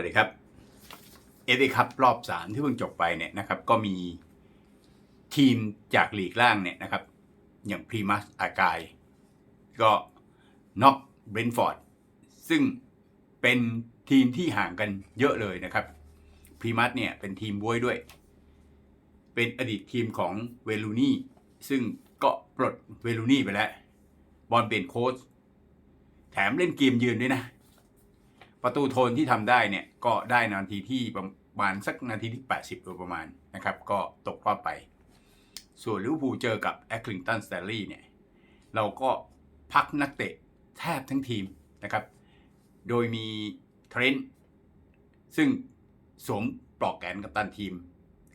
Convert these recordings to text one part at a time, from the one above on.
วัสดีครับ เอฟเอคัพรอบสามที่เพิ่งจบไปเนี่ยนะครับ ก็มีทีมจากหลีกล่างเนี่ยนะครับ อย่างพรีมัสอากาย ก็น็อกเบรนฟอร์ดซึ่งเป็นทีมที่ห่างกันเยอะเลยนะครับพรีมัสเนี่ยเป็นทีมบวยด้วย เป็นอดีตทีมของเวลูนี่ซึ่งก็ปลดเวลูนี่ไปแล้ว บอลเปลี่ยนโค้ชแถมเล่นเกมยืนด้วยนะ ประตูโทนที่ทำได้เนี่ยก็ได้นาทีที่ประมาณสักนาทีที่ 80โดยประมาณนะครับ ก็ตกรอบไป ส่วนลิเวอร์พูลเจอกับแอคลิงตันสเตลลี่เนี่ยเราก็พักนักเตะแทบทั้งทีมนะครับ โดยมีเทรนต์ซึ่งสวมปลอกแขนกับตันทีม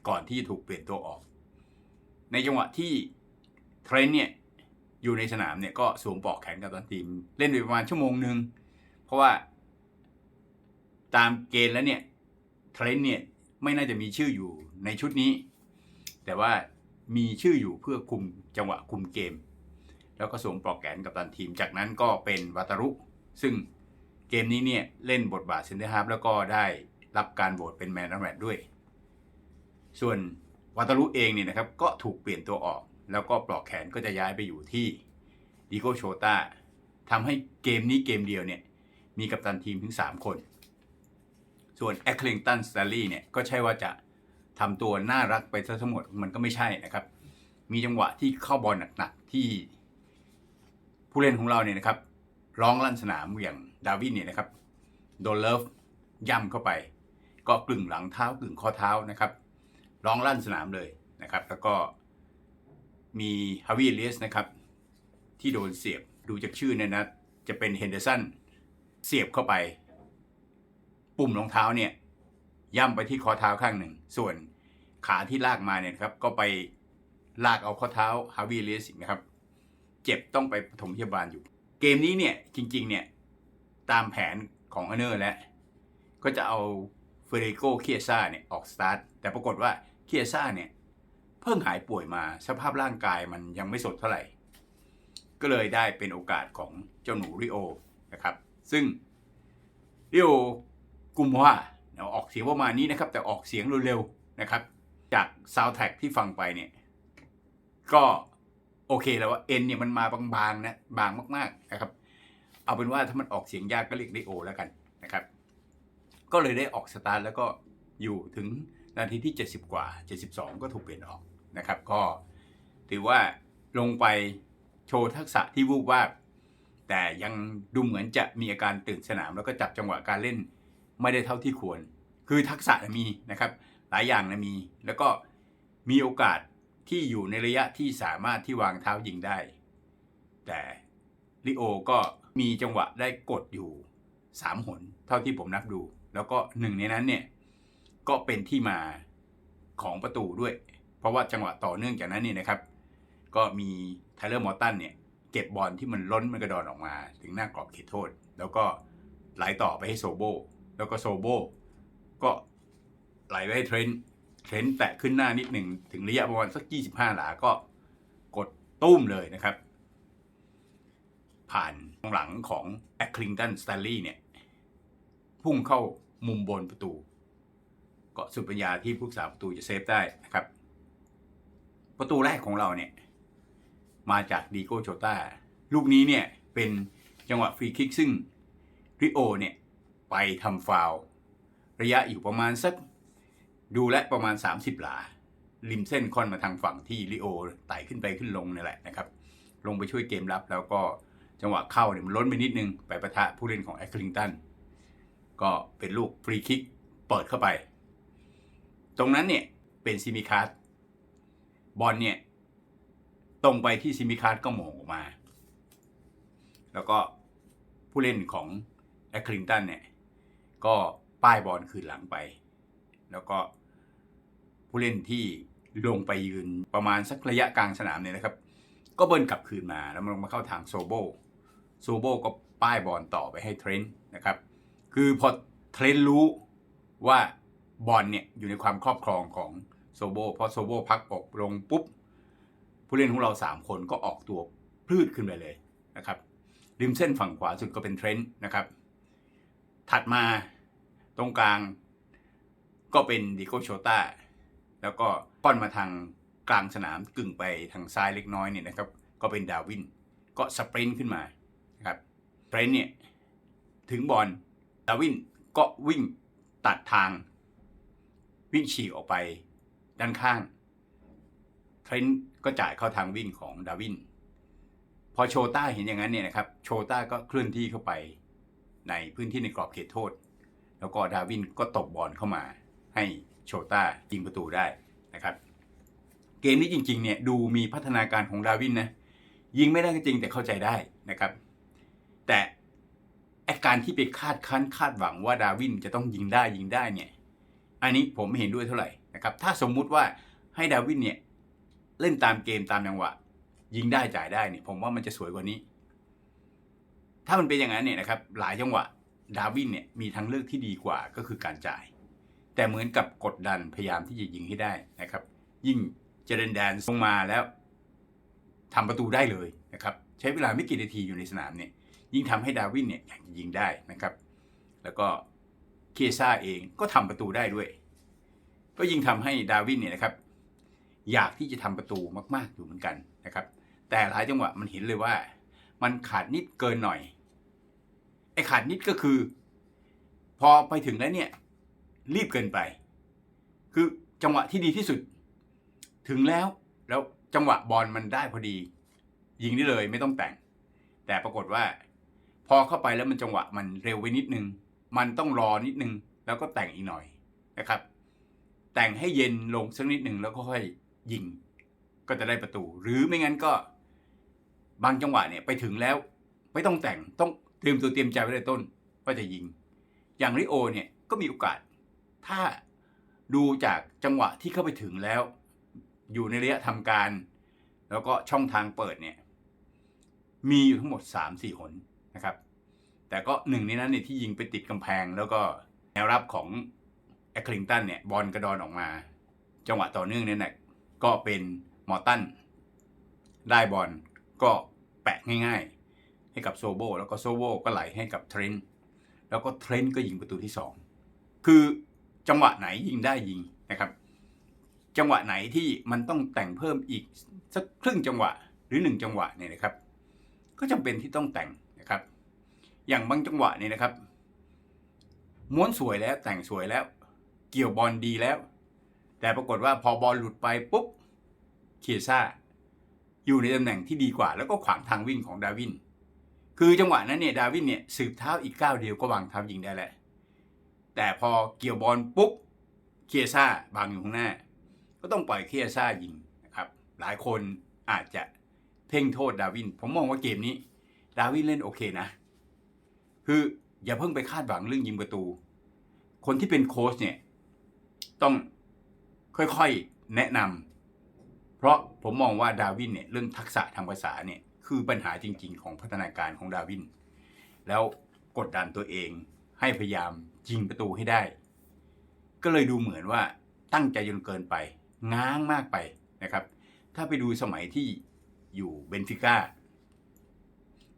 ก่อนที่จะถูกเปลี่ยนตัวออก ในจังหวะที่เทรนต์เนี่ยอยู่ในสนามเนี่ยก็สวมปลอกแขนกับตันทีม เล่นไปประมาณชั่วโมงหนึ่งเพราะว่า ตามเกณฑ์แล้วเนี่ยเทรนเนี่ยไม่น่าจะมีชื่ออยู่ในชุดนี้ แต่ว่ามีชื่ออยู่เพื่อคุมจังหวะคุมเกม แล้วก็สวมปลอกแขนกับตันทีม จากนั้นก็เป็นวัตารุ ซึ่งเกมนี้เนี่ยเล่นบทบาทเซนเตอร์ฮาร์ฟแล้วก็ได้รับการโหวตเป็นแมนนัมแมตด้วย ส่วนวัตารุเองเนี่ยนะครับก็ถูกเปลี่ยนตัวออก แล้วก็ปลอกแขนก็จะย้ายไปอยู่ที่ดิโกโชตาทำให้เกมนี้เกมเดียวเนี่ยมีกัปตันทีมถึง 3 คน ส่วนแอคลิงตันสตาลีเนี่ยก็ใช่ว่าจะทำตัวน่ารักไปซะทั้งหมดมันก็ไม่ใช่นะครับ มีจังหวะที่เข้าบอลหนักๆ ที่ผู้เล่นของเราเนี่ยนะครับ ร้องลั่นสนามอย่างดาวินเนี่ยนะครับโดนเลิฟย่ำเข้าไป ก็กลึงหลังเท้ากลึงข้อเท้านะครับ ร้องลั่นสนามเลยนะครับ แล้วก็มีฮาวิเลียสนะครับ ที่โดนเสียบดูจากชื่อเนี่ยนะ จะเป็นเฮนเดอร์สันเสียบเข้าไป ปุ่มรองเท้าเนี่ยย่ำไปที่ข้อเท้าข้างหนึ่ง ส่วนขาที่ลากมาเนี่ยครับก็ไปลากเอาข้อเท้าฮาวิเลสนะครับ เจ็บต้องไปปฐมพยาบาลอยู่ เกมนี้เนี่ยจริง ๆ เนี่ยตามแผนของอเนอร์แล้วก็จะเอาเฟเรโกเคียซ่าเนี่ยออกสตาร์ทแต่ปรากฏว่าเคียซ่าเนี่ยเพิ่งหายป่วยมาสภาพร่างกายมันยังไม่สดเท่าไหร่ ก็เลยได้เป็นโอกาสของเจ้าหนูริโอนะครับ ซึ่งริโอ กุมว่าเอาออกเสียงประมาณนี้นะครับ แต่ออกเสียงเร็วๆนะครับ จากซาวแท็กที่ฟังไปเนี่ย ก็โอเคแล้วว่าเอ็นเนี่ยมันมาบางๆนะบางมากๆนะครับ เอาเป็นว่าถ้ามันออกเสียงยากก็เรียกริโอแล้วกันนะครับ ก็เลยได้ออกสตาร์ทแล้วก็อยู่ถึงนาทีที่ 70 กว่า 72 ก็ถูกเปลี่ยนออกนะครับ ก็ถือว่าลงไปโชว์ทักษะที่วูบวาบแต่ยังดูเหมือนจะมีอาการตื่นสนามแล้วก็จับจังหวะการเล่น ไม่ได้เท่าที่ควร คือทักษะมีนะครับ หลายอย่างนะมี แล้วก็มีโอกาสที่อยู่ในระยะที่สามารถที่วางเท้ายิงได้ แต่ลิโอก็มีจังหวะได้กดอยู่ 3 หน เท่าที่ผมนับดู แล้วก็หนึ่งในนั้นเนี่ย ก็เป็นที่มาของประตูด้วย เพราะว่าจังหวะต่อเนื่องจากนั้นนี่นะครับ ก็มีไทเลอร์มอร์ตันเนี่ย เก็บบอลที่มันล้นมันกระดอนออกมา ถึงหน้ากรอบเขตโทษ แล้วก็ไหลต่อไปให้โซโบ แล้วก็โซโบก็ไหลไปให้เทรนเทรนแตะขึ้นหน้านิดหนึ่ง ถึงระยะประมาณสัก 25 หลาก็กดตุ้มเลยนะครับ ผ่านตรงหลังของแอคลิงตันสแตนลีย์เนี่ย พุ่งเข้ามุมบนประตู ก็สุดปัญญาที่ผู้สาประตูจะเซฟได้นะครับ ประตูแรกของเราเนี่ย มาจากดีโก้โชต้าลูกนี้เนี่ยเป็นจังหวะฟรีคิกซึ่งริโอเนี่ย ไปทำฟาวระยะอยู่ประมาณสักดูและประมาณ 30 หลา ริมเส้นค่อนมาทางฝั่งที่ริโอไต่ขึ้นไปขึ้นลงนี่แหละนะครับ ลงไปช่วยเกมรับแล้วก็จังหวะเข้าเนี่ยมันล้นไปนิดนึง ไปประทะผู้เล่นของแอคลิงตันก็เป็นลูกฟรีคิกเปิดเข้าไป ตรงนั้นเนี่ยเป็นซิมิคาร์บอลเนี่ยตรงไปที่ซิมิคาร์ก็หมงออกมา แล้วก็ผู้เล่นของแอคลิงตันเนี่ย ก็ป้ายบอลคืนหลังไป แล้วก็ผู้เล่นที่ลงไปยืนประมาณสักระยะกลางสนามเนี่ยนะครับ ก็เบิ้ลกลับคืนมาแล้วมันมาเข้าทางโซโบโซโบก็ป้ายบอลต่อไปให้เทรนต์นะครับ คือพอเทรนต์รู้ว่าบอลเนี่ยอยู่ในความครอบครองของโซโบพอโซโบพักออกลงปุ๊บ ผู้เล่นของเรา 3 คนก็ออกตัวพืดขึ้นไปเลยนะครับริมเส้นฝั่งขวาสุดก็เป็นเทรนต์นะครับ ถัดมาตรงกลางก็เป็นดิโกโชตาแล้วก็ป้อนมาทางกลางสนามกึ่งไปทางซ้ายเล็กน้อยเนี่ยนะครับ ก็เป็นดาวิน ก็สปรินต์ขึ้นมานะครับสปรินต์เนี่ยถึงบอลดาวินก็วิ่งตัดทาง วิ่งฉีกออกไปด้านข้างเทรนต์ก็จ่ายเข้าทางวิ่งของดาวิน พอโชต้าเห็นอย่างนั้นเนี่ยนะครับ โชต้าก็เคลื่อนที่เข้าไป ในพื้นที่ในกรอบเขตโทษ แล้วก็ดาวินก็ตบบอลเข้ามาให้โชต้ายิงประตูได้นะครับเกมนี้จริงๆเนี่ยดูมีพัฒนาการของดาวินนะยิงไม่ได้ก็จริงแต่เข้าใจได้นะครับ แต่ไอการที่ไปคาดคั้นคาดหวังว่าดาวินจะต้องยิงได้ยิงได้เนี่ยอันนี้ผมไม่เห็นด้วยเท่าไหร่นะครับถ้าสมมุติว่าให้ดาวินเนี่ยเล่นตามเกมตามจังหวะ ยิงได้จ่ายได้เนี่ยผมว่ามันจะสวยกว่านี้ ถ้ามันเป็นอย่างนั้นเนี่ยนะครับหลายจังหวะดาวินเนี่ยมีทางเลือกที่ดีกว่าก็คือการจ่าย แต่เหมือนกับกดดันพยายามที่จะยิงให้ได้นะครับ ยิ่งเจเรนแดนลงมาแล้วทำประตูได้เลยนะครับใช้เวลาไม่กี่นาทีอยู่ในสนามเนี่ยยิ่งทำให้ดาวินเนี่ยอยากจะยิงได้นะครับ แล้วก็เคซ่าเองก็ทำประตูได้ด้วย ก็ยิ่งทำให้ดาวินเนี่ยนะครับ อยากที่จะทำประตูมาก ๆอยู่เหมือนกันนะครับ แต่หลายจังหวะมันเห็นเลยว่า มันขาดนิดเกินหน่อย ไอ้ขาดนิดก็คือ พอไปถึงแล้วเนี่ย รีบเกินไป คือจังหวะที่ดีที่สุด ถึงแล้วแล้วจังหวะบอลมันได้พอดี ยิงได้เลยไม่ต้องแต่ง แต่ปรากฏว่า พอเข้าไปแล้วมันจังหวะมันเร็วไปนิดนึง มันต้องรอนิดนึง แล้วก็แต่งอีกหน่อยนะครับ แต่งให้เย็นลงสักนิดหนึ่งแล้วก็ค่อยยิง ก็จะได้ประตู หรือไม่งั้นก็ บางจังหวะเนี่ยไปถึงแล้ว ไม่ต้องแต่งต้อง รียมตัวเตรียมใจไว้ในต้นว่าจะยิง อย่างริโอเนี่ยก็มีโอกาส ถ้าดูจากจังหวะที่เข้าไปถึงแล้ว อยู่ในระยะทำการ แล้วก็ช่องทางเปิดเนี่ยมีอยู่ทั้งหมด 3-4 หนนะครับ แต่ก็หนึ่งในนั้นเนี่ยที่ยิงไปติดกำแพง แล้วก็แนวรับของแอคลิงตันเนี่ยบอลกระดอนออกมา จังหวะต่อเนื่องเนี่ยนะก็เป็นมอตันได้บอลก็แปะง่าย ๆ ให้กับโซโบแล้วก็โซโบก็ไหลให้กับเทรนต์แล้วก็เทรนต์ก็ยิงประตูที่ 2 คือจังหวะไหนยิงได้ยิงนะครับ จังหวะไหนที่มันต้องแต่งเพิ่มอีกสักครึ่งจังหวะหรือหนึ่งจังหวะเนี่ยนะครับ ก็จำเป็นที่ต้องแต่งนะครับ อย่างบางจังหวะเนี่ยนะครับ ม้วนสวยแล้วแต่งสวยแล้ว เกี่ยวบอลดีแล้ว แต่ปรากฏว่าพอบอลหลุดไปปุ๊บเคียซ่าอยู่ในตำแหน่งที่ดีกว่า แล้วก็ขวางทางวิ่งของดาวิน คือจังหวะนั้นเนี่ยดาวินเนี่ยสืบเท้าอีกก้าวเดียวก็วางเท้ายิงได้แหละ แต่พอเกี่ยวบอลปุ๊บเคียซ่าบางอยู่ข้างหน้า ก็ต้องปล่อยเคียซ่ายิงนะครับหลายคนอาจจะเพ่งโทษดาวิน ผมมองว่าเกมนี้ ดาวินเล่นโอเคนะ คืออย่าเพิ่งไปคาดหวังเรื่องยิงประตู คนที่เป็นโค้ชเนี่ยต้องค่อยๆแนะนำเพราะผมมองว่าดาวินเนี่ยเรื่องทักษะทางภาษาเนี่ย คือปัญหาจริง ๆ ของพัฒนาการของดาวิน แล้วกดดันตัวเองให้พยายามยิงประตูให้ได้ ก็เลยดูเหมือนว่าตั้งใจจนเกินไป ง้างมากไปนะครับ ถ้าไปดูสมัยที่อยู่เบนฟิก้า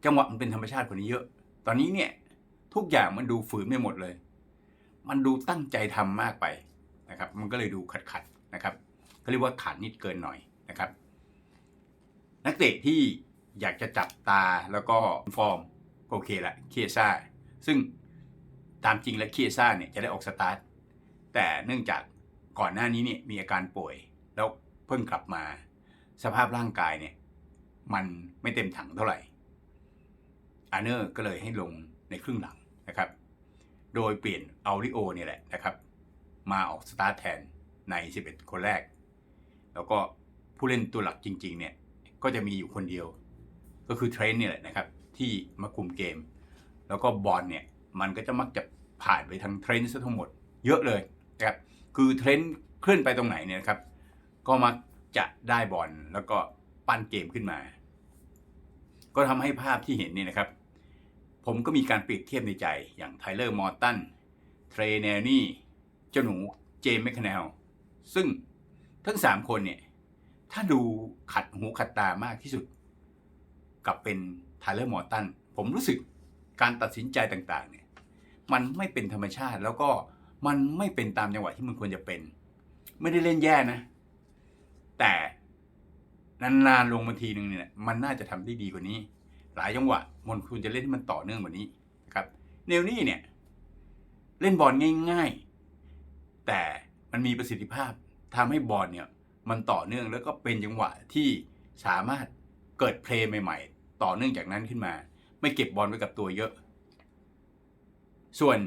จังหวะมันเป็นธรรมชาติกว่านี้เยอะ ตอนนี้เนี่ยทุกอย่างมันดูฝืนไม่หมดเลย มันดูตั้งใจทำมากไปนะครับ มันก็เลยดูขัดขัดนะครับก็เรียกว่าขาดนิดเกินหน่อยนะครับ นักเตะที่ อยากจะจับตาแล้วก็ฟอร์มโอเคละเคียซ่าซึ่งตามจริงแล้วเคียซ่าเนี่ยจะได้ออกสตาร์ทแต่เนื่องจากก่อนหน้านี้เนี่ยมีอาการป่วย แล้วเพิ่งกลับมา สภาพร่างกายเนี่ย มันไม่เต็มถังเท่าไหร่อาเนอร์ก็เลยให้ลงในครึ่งหลังนะครับ โดยเปลี่ยนเอาริโอเนี่ยแหละนะครับ มาออกสตาร์ทแทนใน 11 คนแรก แล้วก็ผู้เล่นตัวหลักจริง ๆ เนี่ย ก็จะมีอยู่คนเดียว ก็คือเทรนต์เนี่ยแหละนะครับ ที่มาคุมเกม แล้วก็บอลเนี่ยมันก็จะมักจะผ่านไปทางเทรนต์ซะทั้งหมดเยอะเลยนะครับคือเทรนต์เคลื่อนไปตรงไหนเนี่ยครับ ก็มักจะได้บอลแล้วก็ปั้นเกมขึ้นมา ก็ทำให้ภาพที่เห็นเนี่ยนะครับ ผมก็มีการเปรียบเทียบในใจอย่างไทเลอร์มอร์ตันเทรเนลนี่เจ้าหนูเจมส์แมคคานลซึ่งทั้งสามคนเนี่ย ถ้าดูขัดหูขัดตามากที่สุด กับเป็นไทเลอร์มอร์ตันผมรู้สึกการตัดสินใจต่างๆเนี่ยมันไม่เป็นธรรมชาติแล้วก็มันไม่เป็นตามจังหวะที่มันควรจะเป็น ไม่ได้เล่นแย่นะ แต่นานๆลงมาทีหนึ่งเนี่ยมันน่าจะทำได้ดีกว่านี้ หลายจังหวะมันควรจะเล่นให้มันต่อเนื่องกว่านี้นะครับเนลนี่เนี่ยเล่นบอลง่ายๆ แต่มันมีประสิทธิภาพทำให้บอลเนี่ยมันต่อเนื่องแล้วก็เป็นจังหวะที่สามารถเกิดเพลย์ใหม่ ๆ ต่อเนื่องจากนั้นขึ้นมา ไม่เก็บบอลไว้กับตัวเยอะ ส่วน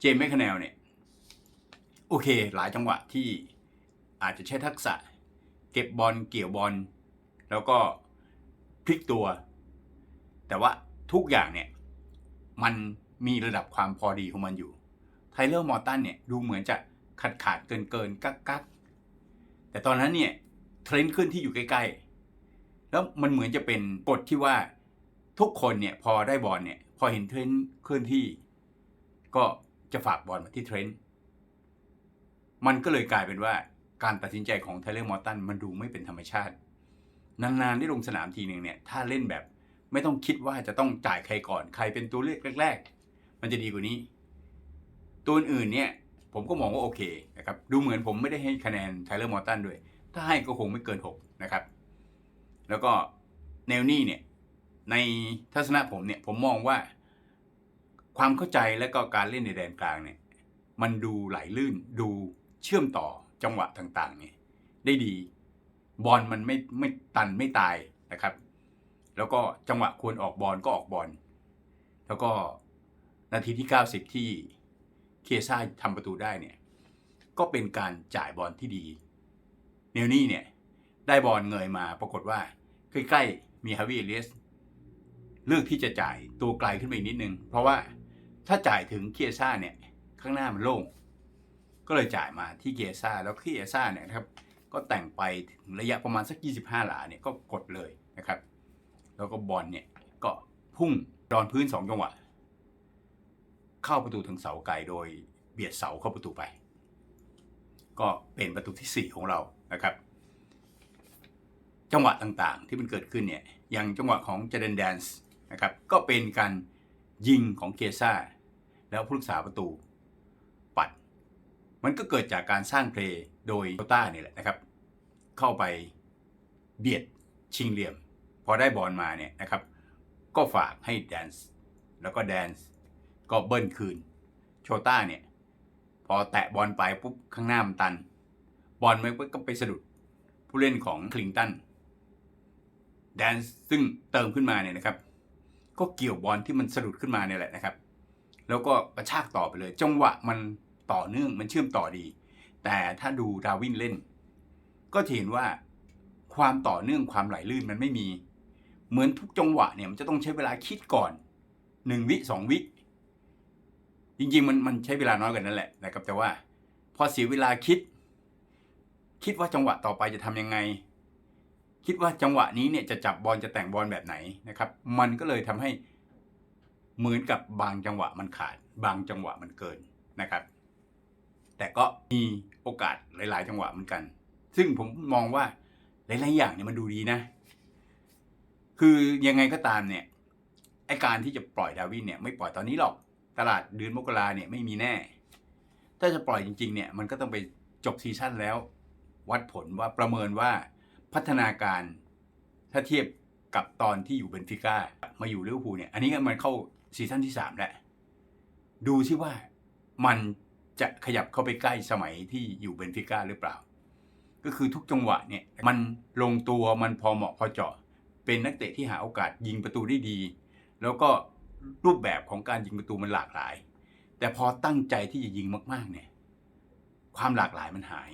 เจมส์แมคคาเนลเนี่ย โอเค หลายจังหวะที่อาจจะใช้ทักษะ เก็บบอลเกี่ยวบอล แล้วก็พลิกตัว แต่ว่าทุกอย่างเนี่ย มันมีระดับความพอดีของมันอยู่ไทเลอร์มอร์ตันเนี่ยดูเหมือนจะขาดขาดเกินเกินกักกักแต่ตอนนั้นเนี่ยเทรนด์ขึ้นที่อยู่ใกล้ๆ แล้วมันเหมือนจะเป็นกฎที่ว่าทุกคนเนี่ยพอได้บอลเนี่ยพอเห็นเทรนด์เคลื่อนที่ ก็จะฝากบอลมาที่เทรนด์มันก็เลยกลายเป็นว่าการตัดสินใจของไทเลอร์มอร์ตันมันดูไม่เป็นธรรมชาติ นานๆได้ลงสนามทีหนึ่งเนี่ยถ้าเล่นแบบไม่ต้องคิดว่าจะต้องจ่ายใครก่อนใครเป็นตัวเลือกแรก ๆ มันจะดีกว่านี้ ตัวอื่นเนี่ยผมก็มองว่าโอเคนะครับดูเหมือนผมไม่ได้ให้คะแนนไทเลอร์มอร์ตันด้วย ถ้าให้ก็คงไม่เกิน 6 นะครับ แล้วก็แนวนี้เนี่ยในทัศนะผมเนี่ยผมมองว่าความเข้าใจและก็การเล่นในแดนกลางเนี่ยมันดูไหลลื่นดูเชื่อมต่อจังหวะต่างๆเนี่ยได้ดีบอลมันไม่ไม่ตันไม่ตายนะครับ แล้วก็จังหวะควรออกบอลก็ออกบอลแล้วก็นาทีที่ 90 ที่เคซ่าทำประตูได้เนี่ยก็เป็นการจ่ายบอลที่ดี เนลนี่เนี่ยได้บอลเงยมาปรากฏว่า ใกล้ๆมีฮาวิเอเลีสเลือกที่จะจ่ายตัวไกลขึ้นไปอีกนิดนึง เพราะว่าถ้าจ่ายถึงเกียซ่าเนี่ยข้างหน้ามันโล่งก็เลยจ่ายมาที่เกียซ่าแล้วเกียซ่าเนี่ยนะครับก็แต่งไปถึงระยะประมาณสัก 25 หลาเนี่ยก็กดเลยนะครับ แล้วก็บอลเนี่ยก็พุ่งดอนพื้นสองจังหวะเข้าประตูถึงเสาไกลโดยเบียดเสาเข้าประตูไป ก็เป็นประตูที่ 4 ของเรานะครับ จังหวะต่างๆ ที่มันเกิดขึ้นเนี่ยอย่างจังหวะของเจเดนแดนส์นะครับก็เป็นการยิงของเกซ่า แล้วผู้รักษาประตู ปัด มันก็เกิดจากการสร้างเพลย์โดยโตต้านี่แหละนะครับ เข้าไปเบียดชิงเหลี่ยม พอได้บอลมาเนี่ยนะครับ ก็ฝากให้แดนส์แล้วก็แดนส์ก็เบิ้ลคืน โชต้าเนี่ย พอแตะบอลไปปุ๊บข้างหน้ามันตัน บอลมันก็ไปสะดุดผู้เล่นของคลิงตัน แดนส์ซึ่งเติมขึ้นมาเนี่ยนะครับ ก็เกี่ยวบอลที่มันสะดุดขึ้นมาเนี่ยแหละนะครับ แล้วก็กระชากต่อไปเลย จังหวะมันต่อเนื่องมันเชื่อมต่อดี แต่ถ้าดูดาวินเล่น ก็เห็นว่าความต่อเนื่องความไหลลื่นมันไม่มี เหมือนทุกจังหวะเนี่ยมันจะต้องใช้เวลาคิดก่อนหนึ่งวิสองวิจริงๆมันมันใช้เวลาน้อยกว่านั้นแหละนะครับ แต่ว่าพอเสียเวลาคิด คิดว่าจังหวะต่อไปจะทำยังไง คิดว่าจังหวะนี้เนี่ยจะจับบอลจะแต่งบอลแบบไหนนะครับ มันก็เลยทำให้เหมือนกับบางจังหวะมันขาด บางจังหวะมันเกินนะครับ แต่ก็มีโอกาสหลาย ๆ จังหวะเหมือนกัน ซึ่งผมมองว่าหลาย ๆ อย่างเนี่ยมันดูดีนะ คือยังไงก็ตามเนี่ยไอการที่จะปล่อยดาวินเนี่ยไม่ปล่อยตอนนี้หรอกตลาดเดือนมกราเนี่ยไม่มีแน่ ถ้าจะปล่อยจริง ๆ เนี่ยมันก็ต้องไปจบซีซั่นแล้ว วัดผลว่าประเมินว่า พัฒนาการ ถ้าเทียบกับตอนที่อยู่เบนฟิก้ามาอยู่ลิเวอร์พูลเนี่ย อันนี้มันเข้าซีซั่นที่ 3 แล้ว ดูซิว่ามันจะขยับเข้าไปใกล้สมัยที่อยู่เบนฟิก้าหรือเปล่า ก็คือทุกจังหวะเนี่ยมันลงตัวมันพอเหมาะพอเจาะ เป็นนักเตะที่หาโอกาสยิงประตูได้ดี แล้วก็รูปแบบของการยิงประตูมันหลากหลาย แต่พอตั้งใจที่จะยิงมาก ๆ เนี่ย ความหลากหลายมันหาย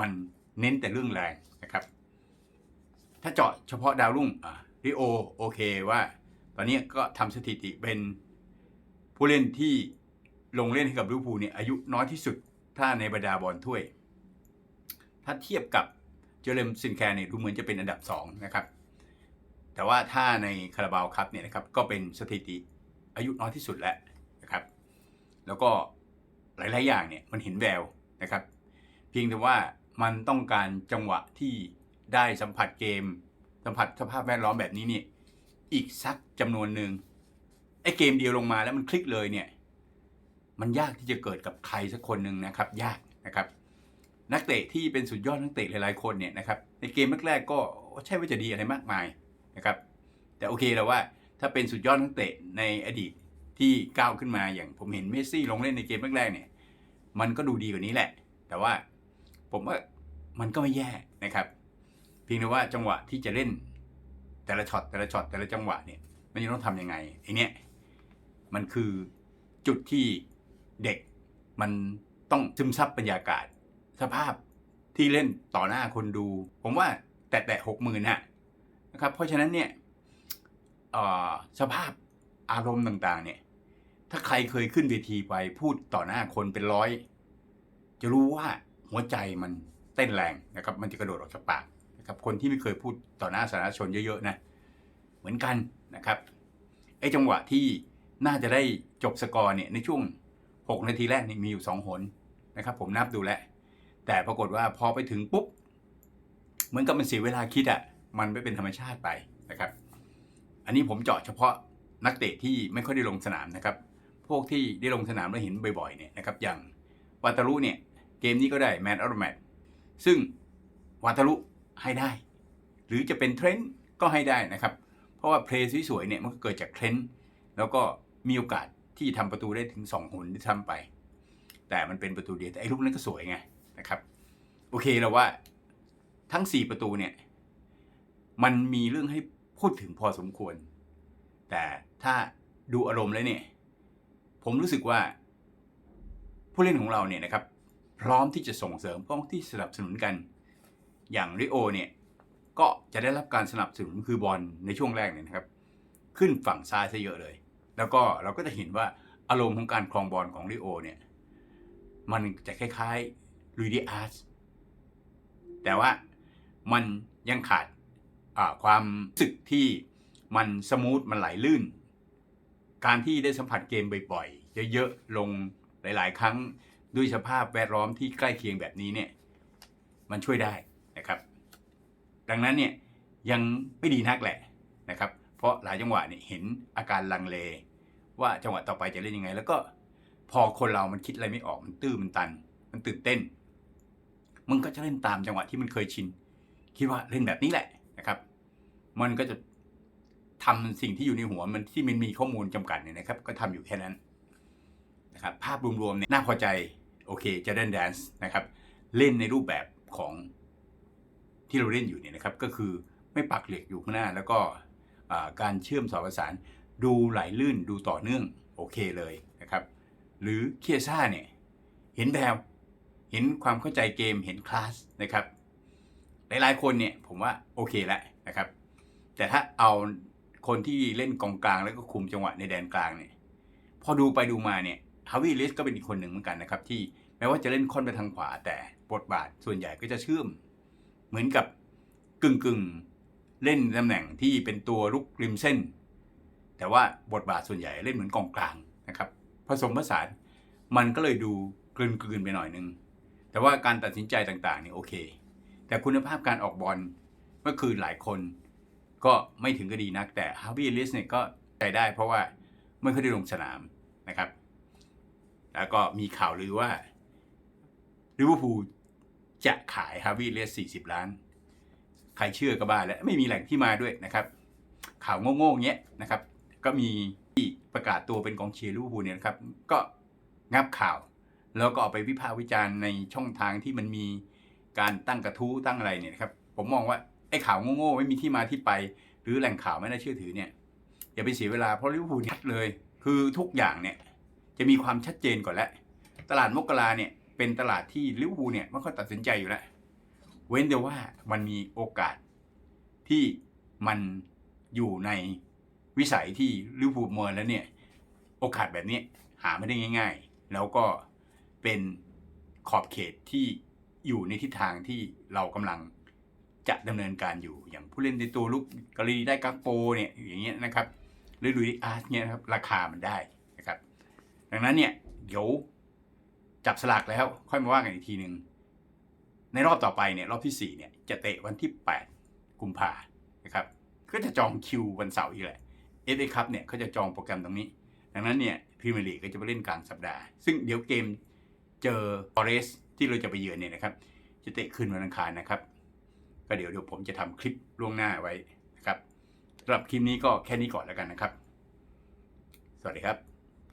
มัน เน้นแต่เรื่องแรงนะครับ ถ้าเจาะเฉพาะดาวรุ่งริโอโอเคว่า ตอนนี้ก็ทำสถิติเป็นผู้เล่นที่ลงเล่นให้กับลิเวอร์พูลเนี่ยอายุน้อยที่สุด ถ้าในบรรดาบอลถ้วย ถ้าเทียบกับเจอเรมซินแคร์เนี่ยดูเหมือนจะเป็นอันดับ2นะครับแต่ว่าถ้าในคาราบาวคัพเนี่ยนะครับก็เป็นสถิติอายุน้อยที่สุดแล้วนะครับ แล้วก็หลาย ๆ อย่างเนี่ยมันเห็นแววนะครับ เพียงแต่ว่า มันต้องการจังหวะที่ได้สัมผัสเกม สัมผัสสภาพแวดล้อมแบบนี้เนี่ยอีกสักจำนวนหนึ่งไอ้เกมเดียวลงมาแล้วมันคลิกเลยเนี่ยมันยากที่จะเกิดกับใครสักคนหนึ่งนะครับ ยากนะครับ นักเตะที่เป็นสุดยอดนักเตะหลายๆคนเนี่ยนะครับในเกมแรกๆก็ใช่ว่าจะดีอะไรมากมายนะครับ แต่โอเคแล้วว่าถ้าเป็นสุดยอดนักเตะในอดีตที่ก้าวขึ้นมาอย่างผมเห็นเมสซี่ลงเล่นในเกมแรกๆเนี่ย มันก็ดูดีกว่านี้แหละ แต่ว่า ผมว่ามันก็ไม่แย่นะครับ เพียงแต่ว่าจังหวะที่จะเล่นแต่ละช็อตแต่ละช็อตแต่ละจังหวะเนี่ย มันจะต้องทำยังไงไอเนี้ยมันคือจุดที่เด็กมันต้องซึมซับบรรยากาศ สภาพที่เล่นต่อหน้าคนดู ผมว่าแต่แต่หกหมื่นนะครับ เพราะฉะนั้นเนี่ยสภาพอารมณ์ต่างๆ เนี่ย ถ้าใครเคยขึ้นเวทีไปพูดต่อหน้าคนเป็นร้อย จะรู้ว่า หัวใจมันเต้นแรงนะครับ มันจะกระโดดออกจากปากนะครับ คนที่ไม่เคยพูดต่อหน้าสาธารณชนเยอะๆนะเหมือนกันนะครับไอ้จังหวะที่น่าจะได้จบสกอร์เนี่ยในช่วง 6 นาทีแรกนี่มีอยู่ 2 หนนะครับ ผมนับดูแลแต่ปรากฏว่าพอไปถึงปุ๊บ เหมือนกับมันเสียเวลาคิดอะ่ะมันไม่เป็นธรรมชาติไปนะครับ อันนี้ผมเจาะเฉพาะนักเตะที่ไม่ค่อยได้ลงสนามนะครับ พวกที่ได้ลงสนามแล้วเห็นบ่อยๆเนี่ยนะครับ อย่างวาตารุเนี่ย เกมนี้ก็ได้แมนออร์แมตซึ่งวาตารุให้ได้ หรือจะเป็นเทรนด์ก็ให้ได้นะครับ เพราะว่าเพลย์สวยๆเนี่ยมันก็เกิดจากเทรนด์แล้วก็มีโอกาสที่ทำประตูได้ถึง 2หนที่ทำไป แต่มันเป็นประตูเดียวแต่ไอ้ลูกนั้นก็สวยไงนะครับ โอเคแล้วว่าทั้ง 4 ประตูเนี่ยมันมีเรื่องให้พูดถึงพอสมควร แต่ถ้าดูอารมณ์แล้วเนี่ย ผมรู้สึกว่าผู้เล่นของเราเนี่ยนะครับ พร้อมที่จะส่งเสริมพร้อมที่สนับสนุนกัน อย่างริโอเนี่ยก็จะได้รับการสนับสนุนคือบอลในช่วงแรกเนี่ยนะครับ ขึ้นฝั่งซ้ายซะเยอะเลย แล้วก็เราก็จะเห็นว่าอารมณ์ของการครองบอลของริโอเนี่ยมันจะคล้ายๆลุยดิอาร์สแต่ว่ามันยังขาดความรู้สึกที่มันสมูทมันไหลลื่น การที่ได้สัมผัสเกมบ่อยๆ เยอะๆ ลงหลายๆ ครั้ง ด้วยสภาพแวดล้อมที่ใกล้เคียงแบบนี้เนี่ยมันช่วยได้นะครับ ดังนั้นเนี่ยยังไม่ดีนักแหละนะครับ เพราะหลายจังหวะเนี่ยเห็นอาการลังเล ว่าจังหวะต่อไปจะเล่นยังไง แล้วก็พอคนเรามันคิดอะไรไม่ออกมันตื้อมันตัน มันตื่นเต้น มันก็จะเล่นตามจังหวะที่มันเคยชิน คิดว่าเล่นแบบนี้แหละนะครับ มันก็จะทำสิ่งที่อยู่ในหัวมันที่มันมีข้อมูลจำกัดเนี่ยนะครับ ก็ทำอยู่แค่นั้นนะครับ ภาพรวมๆเนี่ยน่าพอใจ โอเคจะเล่นแดนซ์นะครับเล่นในรูปแบบของที่เราเล่นอยู่เนี่ยนะครับก็คือไม่ปักเหล็กอยู่ข้างหน้า แล้วก็การเชื่อมสอดประสานดูไหลลื่นดูต่อเนื่องโอเคเลยนะครับหรือเคียซ่าเนี่ยเห็นแววเห็นความเข้าใจเกมเห็นคลาสนะครับหลายๆคนเนี่ยผมว่าโอเคแล้วนะครับ แต่ถ้าเอาคนที่เล่นกองกลางแล้วก็คุมจังหวะในแดนกลางเนี่ยพอดูไปดูมาเนี่ย ฮาวิลิสก็เป็นอีกคนหนึ่งเหมือนกันนะครับ ที่แม้ว่าจะเล่นค่อนไปทางขวา แต่บทบาทส่วนใหญ่ก็จะเชื่อม เหมือนกับกึ่งกึ่งเล่นตำแหน่งที่เป็นตัวลุกริมเส้น แต่ว่าบทบาทส่วนใหญ่เล่นเหมือนกองกลางนะครับ ผสมผสานมันก็เลยดูกลืนกลืนไปหน่อยนึง แต่ว่าการตัดสินใจต่างๆนี่โอเค แต่คุณภาพการออกบอลเมื่อคืนหลายคน ก็ไม่ถึงก็ดีนัก แต่ฮาวิลิสเนี่ยก็ใจได้เพราะว่าไม่เคยได้ลงสนามนะครับ แล้วก็มีข่าวลือว่าลิเวอร์พูลจะขายฮาร์วิลิส40ล้าน ใครเชื่อก็บ้าแล้วไม่มีแหล่งที่มาด้วยนะครับ ข่าวโง่ๆเงี้ยนะครับ ก็มีที่ประกาศตัวเป็นกองเชียร์ลิเวอร์พูลเนี่ยนะครับ ก็งับข่าว แล้วก็เอาไปวิพากษ์วิจารณ์ในช่องทางที่มันมีการตั้งกระทู้ตั้งอะไรเนี่ยนะครับ ผมมองว่าไอ้ข่าวโง่ๆไม่มีที่มาที่ไป หรือแหล่งข่าวไม่น่าเชื่อถือเนี่ยอย่าไปเสียเวลาเพราะลิเวอร์พูลชัดเลย คือทุกอย่างเนี่ย จะมีความชัดเจนก่อนแล้ว ตลาดมกราเนี่ยเป็นตลาดที่ลิเวอร์พูลเนี่ยไม่ค่อยตัดสินใจอยู่แล้ว เว้นแต่ว่ามันมีโอกาสที่มันอยู่ในวิสัยที่ลิเวอร์พูลมองแล้วเนี่ยโอกาสแบบนี้หาไม่ได้ง่าย ๆ แล้วก็เป็นขอบเขตที่อยู่ในทิศทางที่เรากำลังจะดำเนินการอยู่อย่างผู้เล่นในตัวลุกกรณีได้กักโปเนี่ยอย่างเงี้ยนะครับหรือลุยอาร์ตเนี่ยครับราคามันได้ ดังนั้นเนี่ยเดี๋ยวจับสลากแล้วค่อยมาว่ากันอีกทีหนึ่งในรอบต่อไปเนี่ยรอบที่ 4 เนี่ยจะเตะวันที่ 8 กุมภานะครับก็จะจองคิววันเสาร์อีกแหละเอฟเอคัพเนี่ยเขาจะจองโปรแกรมตรงนี้ ดังนั้นเนี่ยพรีเมียร์ลีกก็จะไปเล่นกลางสัปดาห์ ซึ่งเดี๋ยวเกมเจอออเรสที่เราจะไปเยือนเนี่ยนะครับจะเตะคืนวันอังคารนะครับ ก็เดี๋ยวเดี๋ยวผมจะทำคลิปล่วงหน้าไว้นะครับสำหรับคลิปนี้ก็แค่นี้ก่อนแล้วกันนะครับ สวัสดีครับ